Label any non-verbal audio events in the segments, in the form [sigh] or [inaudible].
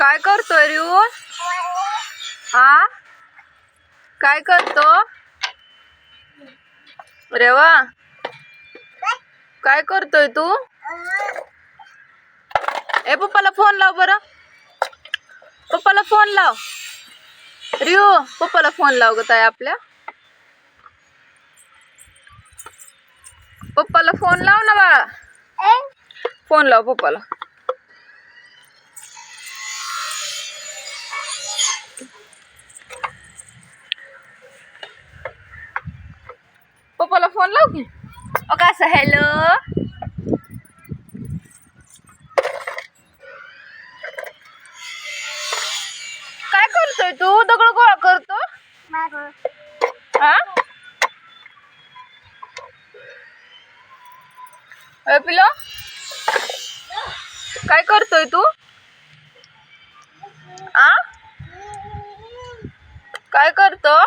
काय करतोय रिऊ? आ? काय करतो? रेवा काय करतोय तू? ए पप्पाला फोन लाव बरं. पप्पाला फोन लाव. रिओ पप्पाला फोन लाव ग ताई आपल्या. पप्पाला फोन लाव ना बाळा. फोन लाव पप्पाला पप्पाला फोन लाव की. ओ कसं हॅलो काय करतोय तू? दगड गोळा करतो? हा पिलो? काय करतोय तू? आ? काय करतो?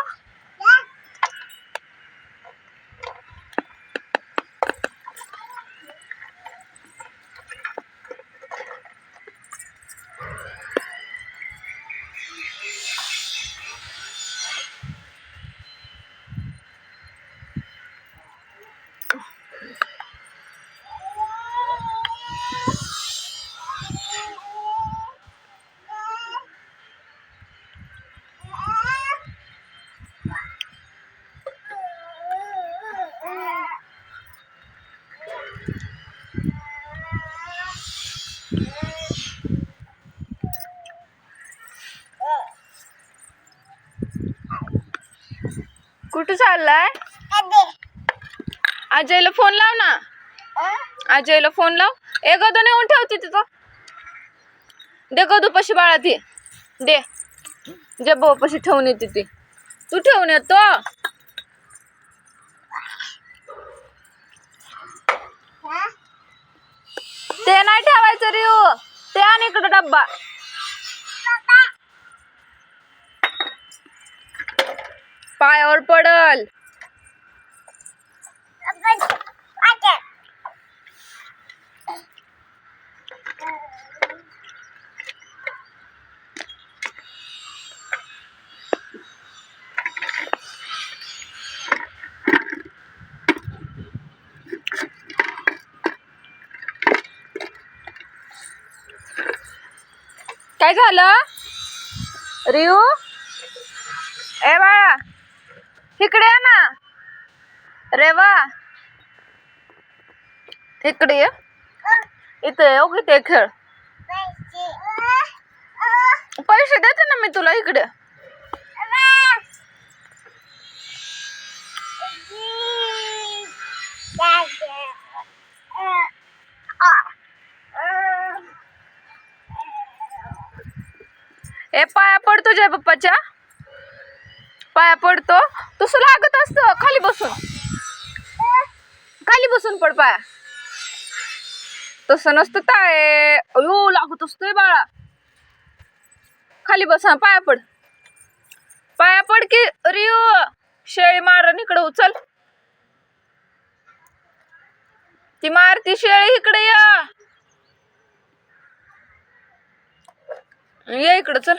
कुठे चाललाय? अजयला फोन लाव ना. अजयला फोन लाव. ए गदू नेऊन ठेवते तिथं. दे गदू पशी बाळा ती. दे. जे भाऊ पशी ठेवून येते ती. तू ठेवून येतो. ते नाही ठेवायचं रिओ ते आणि इकडं डब्बा. पायावर पडल। काय झालं? रिओ ए बाळा इकडे ये ना. रेवा इकडे ये. इथे ये, हो ते खेळ. पैसे देते ना मी तुला इकडे. ए पाया पड तुझ्या पप्पाच्या. पाया पडतो तसं लागत असतं. खाली बसून. खाली बसून पड पाया. तसं नसतं ताय. अयो लागत असतोय बाळा. खाली बस हा पाया पड. पाया पड की रिओ शेळी मारण इकडे उचल. ती मारती शेळी इकडे या. ये इकडं चल.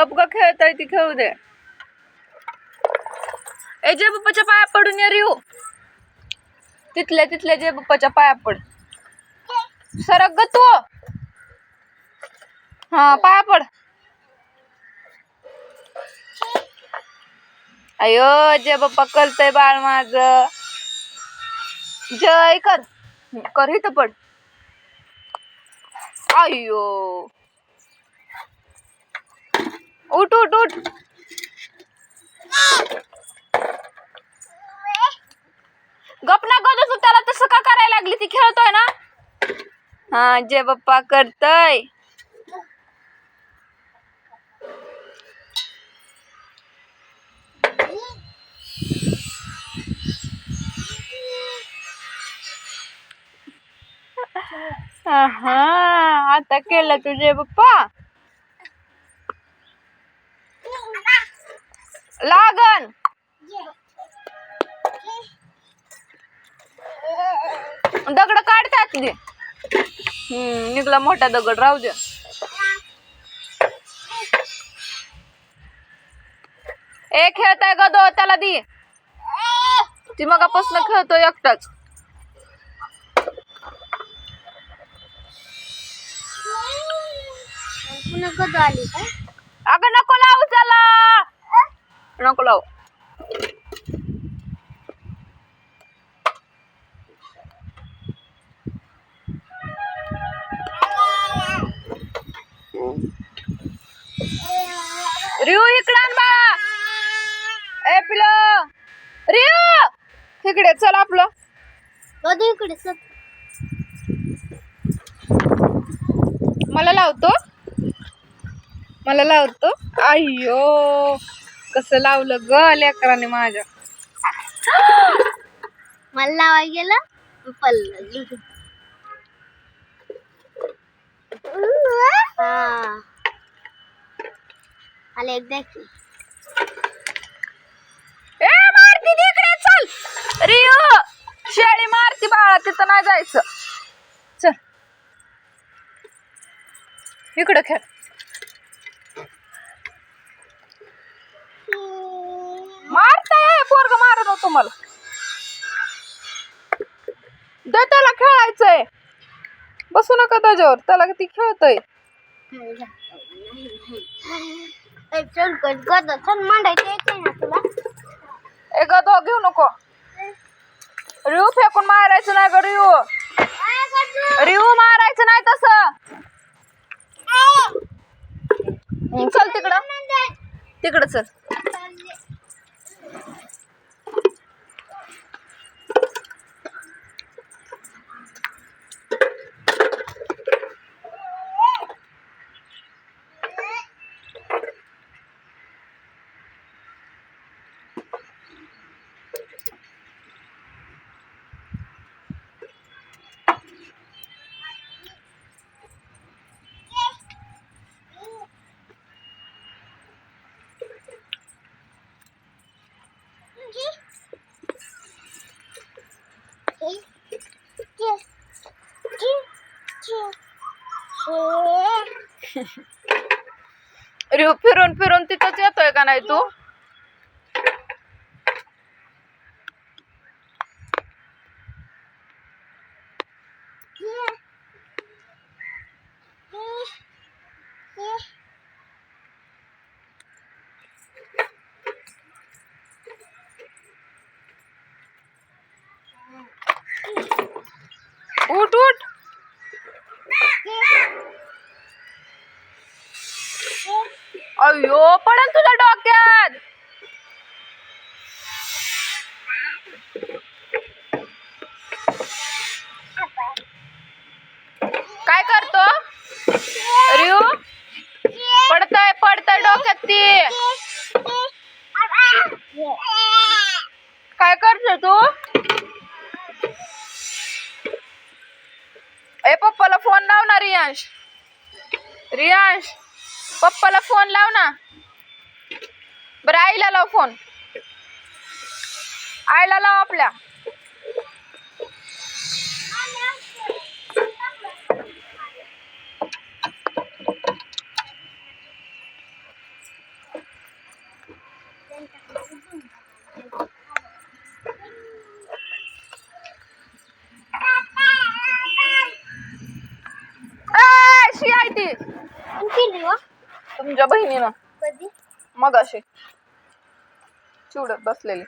गप ग खेळताय ती खेळू दे. ए जे बाप्पाच्या पाया पडून ये रिऊ तिथल्या तिथल्या जे बाप्पाच्या पाया पड. सरक ग तू. हा पाया पड. अयो जे बाप्पा करतय बाळ माझ. जय कर. कर इथं पड. अयो. उठ उठ उठ। गपना ना गोदस तो सका का लागली ती? खेळतोय ना? हा, जे बप्पा करतय. हा आता केलं तुझे पप्पा? लागन. दगड काढतात ते. हम्म निघला मोठा दगड राहू दे ए खेळताय गदो त्याला दी. ती मगापासून खेळतोय एकटाच. अगं नको लावू त्याला. नको लावू. रिऊ इकडे बाळा ए पिलो. रिऊ इकडे चल आपलं. कधी इकडे सत मला लावतो. मला लावतो. अय्यो. कसं लावलं ग लेकराने माझ्या? मला लावाय गेलं पल्ल आले एकदा की. ए मारती तिकडे चल. रिओ शेळी मारती बाळा तिथं नाही जायचं. चल. इकडे खेळ. पोरग मारत होतो मला. दे त्याला खेळायचंय. बसू नका त्याच्यावर त्याला किती खेळतय. ए, चल गद गद चल मांडायचं येते ना तुला. ए गदो घेऊ नको. रिऊ फेकून मारायचं नाही ग करतो? रिऊ मारायचं नाही तसं. हं, चल तिकडं. तिकडं चल. [laughs] फिरून फिरून तिथंच येतोय का नाही तू? अयो पडन तुझ्या डोक्यात. काय करतो? रिऊ पडतय पडतय डोक्यात ती. काय करतो तू? ए पप्पाला फोन लावणार रियांश. रियांश. पप्पाला फोन लाव ना. बरं आईला लाव फोन. आईला लाव आपल्या. शी ती. तुमच्या बहिणीनं. कधी? मग असे चिवडत बसलेली.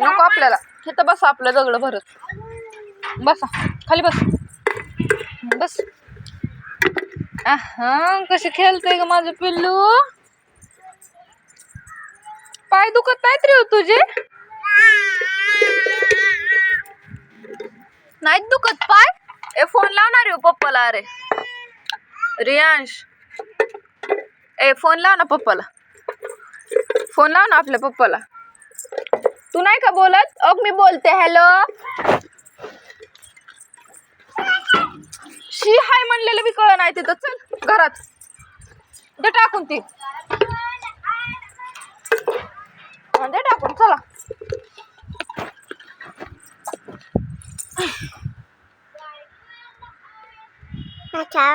नको आपल्याला. तिथं बस आपलं दगड भरत. बसा. खाली बस. बस. हा खेळतोय खेळते ग माझं पिल्लू? पाय दुखत नाहीत रे हो तुझे. नाहीत दुखत पाय? ए फोन लावणार रे हो पप्पाला अरे. रियांश. ए फोन लाव ना पप्पाला. फोन लाव ना आपल्या पप्पाला. तू नाही का बोलत? अग मी बोलते. हॅलो शी हाय म्हणलेलं मी कळ नाही तिथं. चल घरात. दे टाकून ती. दे टाकून चला. अच्छा.